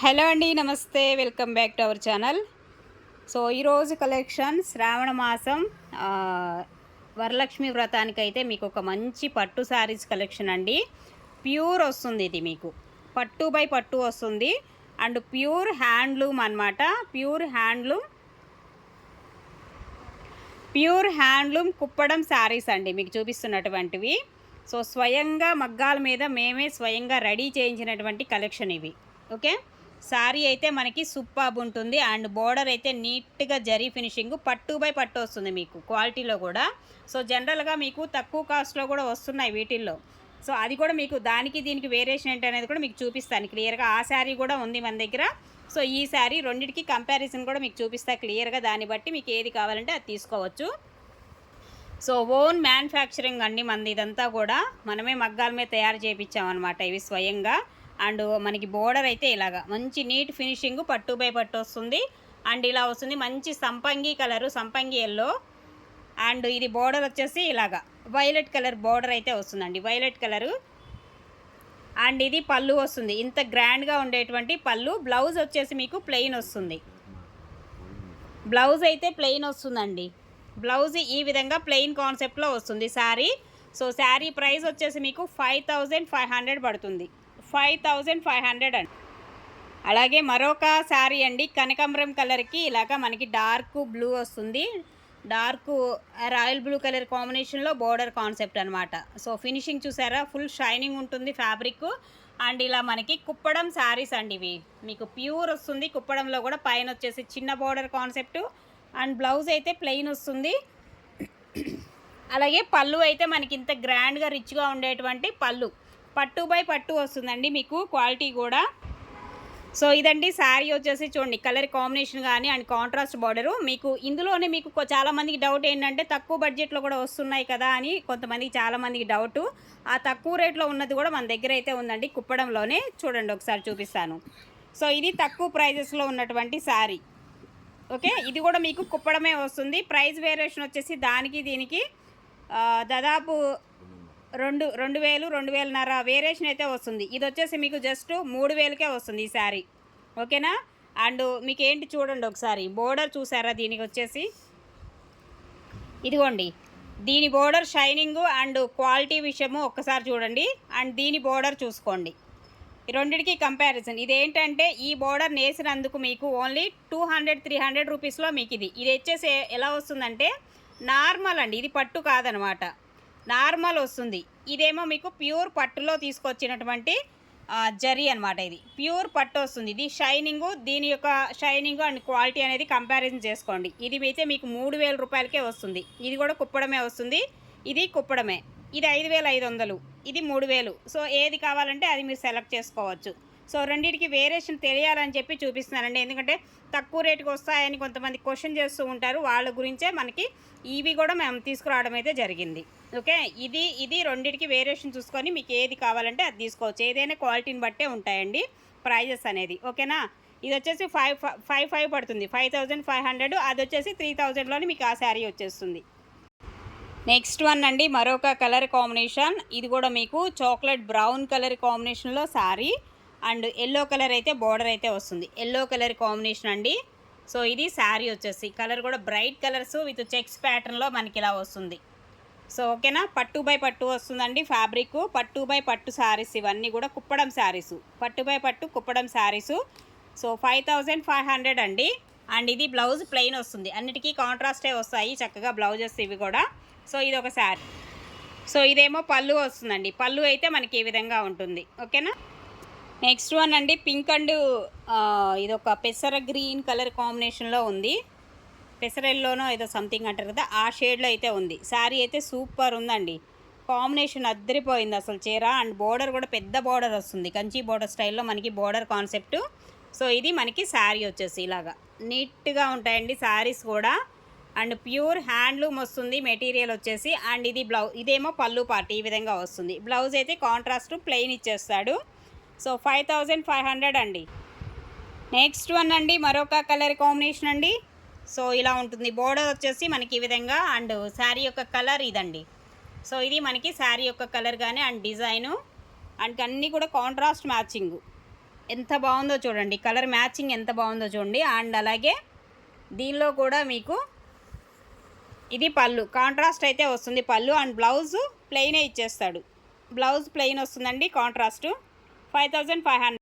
Hello అండి నమస్తే. Welcome back to our channel. So ఈరోజు కలెక్షన్ శ్రావణ మాసం. వరలక్ష్మి వ్రతానికి అయితే మీకు ఒక మంచి పట్టు శారీస్ కలెక్షన్ అండి. ప్యూర్ వస్తుంది ఇది మీకు. పట్టు బై పట్టు వస్తుంది. అండ్ ప్యూర్ హ్యాండ్లూమ్ అన్నమాట. Pure handloom. Pure handloom Kuppadam saris అండి మీకు చూపిస్తున్నటువంటివి. సో స్వయంగా మగ్గాల మీద మేమే స్వయంగా రెడీ చేయించినటువంటి కలెక్షన్ ఇవి. ఓకే? శారీ అయితే మనకి సూపర్బ్ ఉంటుంది. అండ్ బోర్డర్ అయితే నీట్గా జరీ ఫినిషింగ్ పట్టు బై పట్టు వస్తుంది మీకు క్వాలిటీలో కూడా. సో జనరల్గా మీకు తక్కువ కాస్ట్లో కూడా వస్తున్నాయి వీటిల్లో. సో అది కూడా మీకు దానికి దీనికి వేరియేషన్ ఏంటి అనేది కూడా మీకు చూపిస్తాను. క్లియర్గా ఆ శారీ కూడా ఉంది మన దగ్గర. సో ఈ శారీ రెండింటికి కంపారిజన్ కూడా మీకు చూపిస్తా క్లియర్గా. దాన్ని బట్టి మీకు ఏది కావాలంటే అది తీసుకోవచ్చు. సో ఓన్ మ్యానుఫ్యాక్చరింగ్ అండి మనది ఇదంతా కూడా. మనమే మగ్గాల మీద తయారు చేయించామన్నమాట ఇవి స్వయంగా. అండ్ మనకి బోర్డర్ అయితే ఇలాగా. మంచి నీట్ ఫినిషింగ్ పట్టు బై పట్టు వస్తుంది. అండ్ ఇలా వస్తుంది. మంచి సంపంగి కలరు సంపంగి ఎల్లో అండ్ ఇది బోర్డర్ వచ్చేసి ఇలాగా. వైలెట్ కలర్ బోర్డర్ అయితే వస్తుందండి. వైలెట్ కలరు అండ్ ఇది పళ్ళు వస్తుంది. ఇంత గ్రాండ్గా ఉండేటువంటి పళ్ళు. బ్లౌజ్ వచ్చేసి మీకు ప్లెయిన్ వస్తుంది. బ్లౌజ్ అయితే ప్లెయిన్ వస్తుందండి. బ్లౌజ్ ఈ విధంగా ప్లెయిన్ కాన్సెప్ట్లో వస్తుంది. శారీ సో శారీ ప్రైస్ వచ్చేసి మీకు ఫైవ్ థౌజండ్ ఫైవ్ హండ్రెడ్ పడుతుంది. ఫైవ్ థౌజండ్ ఫైవ్ హండ్రెడ్ అండి. అలాగే మరొక శారీ అండి కనకాంబరం కలర్కి ఇలాగ మనకి డార్క్ బ్లూ వస్తుంది. డార్క్ రాయల్ బ్లూ కలర్ కాంబినేషన్లో బోర్డర్ కాన్సెప్ట్ అనమాట సో ఫినిషింగ్ చూసారా? ఫుల్ షైనింగ్ ఉంటుంది ఫ్యాబ్రిక్ అండ్ ఇలా మనకి కుప్పడం శారీస్ అండి ఇవి. మీకు ప్యూర్ వస్తుంది కుప్పడంలో కూడా పైన వచ్చేసి చిన్న బోర్డర్ కాన్సెప్ట్. అండ్ బ్లౌజ్ అయితే ప్లెయిన్ వస్తుంది. అలాగే పళ్ళు అయితే మనకి ఇంత గ్రాండ్గా రిచ్గా ఉండేటువంటి పళ్ళు. పట్టు బై పట్టు వస్తుందండి మీకు క్వాలిటీ కూడా. సో ఇదండి శారీ వచ్చేసి చూడండి కలర్ కాంబినేషన్ కానీ అండ్ కాంట్రాస్ట్ బార్డరు. మీకు ఇందులోనే మీకు చాలామందికి డౌట్ ఏంటంటే తక్కువ బడ్జెట్లో కూడా వస్తున్నాయి కదా అని కొంతమందికి చాలామందికి డౌటు డౌట్. ఆ తక్కువ రేట్లో ఉన్నది కూడా మన దగ్గర అయితే ఉందండి కుప్పడంలోనే. చూడండి ఒకసారి చూపిస్తాను. సో ఇది తక్కువ ప్రైజెస్లో ఉన్నటువంటి శారీ. ఓకే? ఇది కూడా మీకు కుప్పడమే వస్తుంది. ప్రైస్ వేరియేషన్ వచ్చేసి దానికి దీనికి దాదాపు రెండు రెండు వేలు రెండు వేలన్నర వేరియేషన్ అయితే వస్తుంది. ఇది వచ్చేసి మీకు జస్ట్ మూడు వేలకే వస్తుంది ఈ శారీ. ఓకేనా? అండ్ మీకు ఏంటి చూడండి ఒకసారి. బోర్డర్ చూసారా దీనికి వచ్చేసి? ఇదిగోండి. దీని బోర్డర్ షైనింగ్ అండ్ క్వాలిటీ విషయము ఒక్కసారి చూడండి. అండ్ దీని బోర్డర్ చూసుకోండి. ఈ రెండింటికి కంపారిజన్. ఇదేంటంటే ఈ బోర్డర్ నేసినందుకు మీకు only two hundred three hundred రూపీస్లో మీకు ఇది. ఇది వచ్చేసి ఎలా వస్తుందంటే నార్మల్ అండి. ఇది పట్టు కాదనమాట. నార్మల్ వస్తుంది. ఇదేమో మీకు ప్యూర్ పట్టులో తీసుకొచ్చినటువంటి ఆ, జరీ అనమాట ఇది. ప్యూర్ పట్టు వస్తుంది. ఇది షైనింగ్ దీని యొక్క షైనింగ్ అండ్ క్వాలిటీ అనేది కంపారిజన్ చేసుకోండి. ఇది అయితే మీకు మూడు వేల రూపాయలకే వస్తుంది. ఇది కూడా కుప్పడమే వస్తుంది. ఇది కుప్పడమే. ఇది ఐదు వేల ఐదు వందలు. ఇది మూడు వేలు. సో ఏది కావాలంటే అది మీరు సెలెక్ట్ చేసుకోవచ్చు. సో రెండింటికి వేరియేషన్ తెలియాలని చెప్పి చూపిస్తున్నానండి ఎందుకంటే తక్కువ రేటుకి వస్తాయని కొంతమంది క్వశ్చన్ చేస్తూ ఉంటారు. వాళ్ళ గురించే మనకి ఇవి కూడా మేము తీసుకురావడం అయితే జరిగింది. ఓకే? ఇది ఇది రెండింటికి వేరియేషన్ చూసుకొని మీకు ఏది కావాలంటే అది తీసుకోవచ్చు. ఏదైనా క్వాలిటీని బట్టే ఉంటాయండి ప్రైజెస్ అనేది. ఓకేనా? ఇది వచ్చేసి ఫైవ్ ఫైవ్ ఫైవ్ పడుతుంది. Five thousand five hundred. అది వచ్చేసి త్రీ థౌజండ్లోని మీకు ఆ శారీ వచ్చేస్తుంది. నెక్స్ట్ వన్ అండి మరొక కలర్ కాంబినేషన్. ఇది కూడా మీకు చాక్లెట్ బ్రౌన్ కలర్ కాంబినేషన్లో శారీ. అండ్ ఎల్లో కలర్ అయితే బార్డర్ అయితే వస్తుంది. ఎల్లో కలర్ కాంబినేషన్ అండి. సో ఇది శారీ వచ్చేసి. కలర్ కూడా బ్రైట్ కలర్స్ విత్ చెక్స్ ప్యాటర్న్లో మనకి ఇలా వస్తుంది. సో ఓకేనా? పట్టు బై పట్టు వస్తుందండి ఫ్యాబ్రిక్. పట్టు బై పట్టు శారీస్ ఇవన్నీ కూడా కుప్పడం శారీస్. పట్టు బై పట్టు Kuppadam saris. So five thousand five hundred అండి. అండ్ ఇది బ్లౌజ్ ప్లెయిన్ వస్తుంది. అన్నిటికీ కాంట్రాస్టే వస్తాయి. చక్కగా బ్లౌజెస్ ఇవి కూడా. సో ఇది ఒక శారీ. సో ఇదేమో పళ్ళు వస్తుందండి. పళ్ళు అయితే మనకి ఈ విధంగా ఉంటుంది. ఓకేనా? నెక్స్ట్ వన్ అండి పింక్ అండ్ ఇది ఒక పెసర గ్రీన్ కలర్ కాంబినేషన్లో ఉంది. పెసరెల్లోనో ఏదో సంథింగ్ అంటారు కదా ఆ షేడ్లో అయితే ఉంది. శారీ అయితే సూపర్ ఉందండి. కాంబినేషన్ అద్దరిపోయింది అసలు చీర. అండ్ బోర్డర్ కూడా పెద్ద బోర్డర్ వస్తుంది. కంచి బోర్డర్ స్టైల్లో మనకి బోర్డర్ కాన్సెప్ట్. సో ఇది మనకి శారీ వచ్చేసి ఇలాగా. నీట్గా ఉంటాయండి శారీస్ కూడా. అండ్ ప్యూర్ హ్యాండ్లూమ్ వస్తుంది మెటీరియల్ వచ్చేసి. అండ్ ఇది బ్లౌజ్ ఇదేమో పళ్ళు పార్ట్ ఈ విధంగా వస్తుంది. బ్లౌజ్ అయితే కాంట్రాస్ట్ ప్లెయిన్ ఇచ్చేస్తాడు. So five thousand five hundred అండి. నెక్స్ట్ వన్ అండి మరొక కలర్ కాంబినేషన్ అండి. సో ఇలా ఉంటుంది బోర్డర్ వచ్చేసి మనకి ఈ విధంగా అండ్ శారీ యొక్క కలర్ ఇదండి. సో ఇది మనకి శారీ యొక్క కలర్ కానీ అండ్ డిజైను. అండ్ అన్నీ కూడా కాంట్రాస్ట్ మ్యాచింగ్ ఎంత బాగుందో చూడండి కలర్ మ్యాచింగ్ ఎంత బాగుందో చూడండి. అండ్ అలాగే దీనిలో కూడా మీకు ఇది పళ్ళు కాంట్రాస్ట్ అయితే వస్తుంది పళ్ళు అండ్ బ్లౌజ్ ప్లెయినే ఇచ్చేస్తాడు. బ్లౌజ్ ప్లెయిన్ వస్తుందండి contrast five thousand five hundred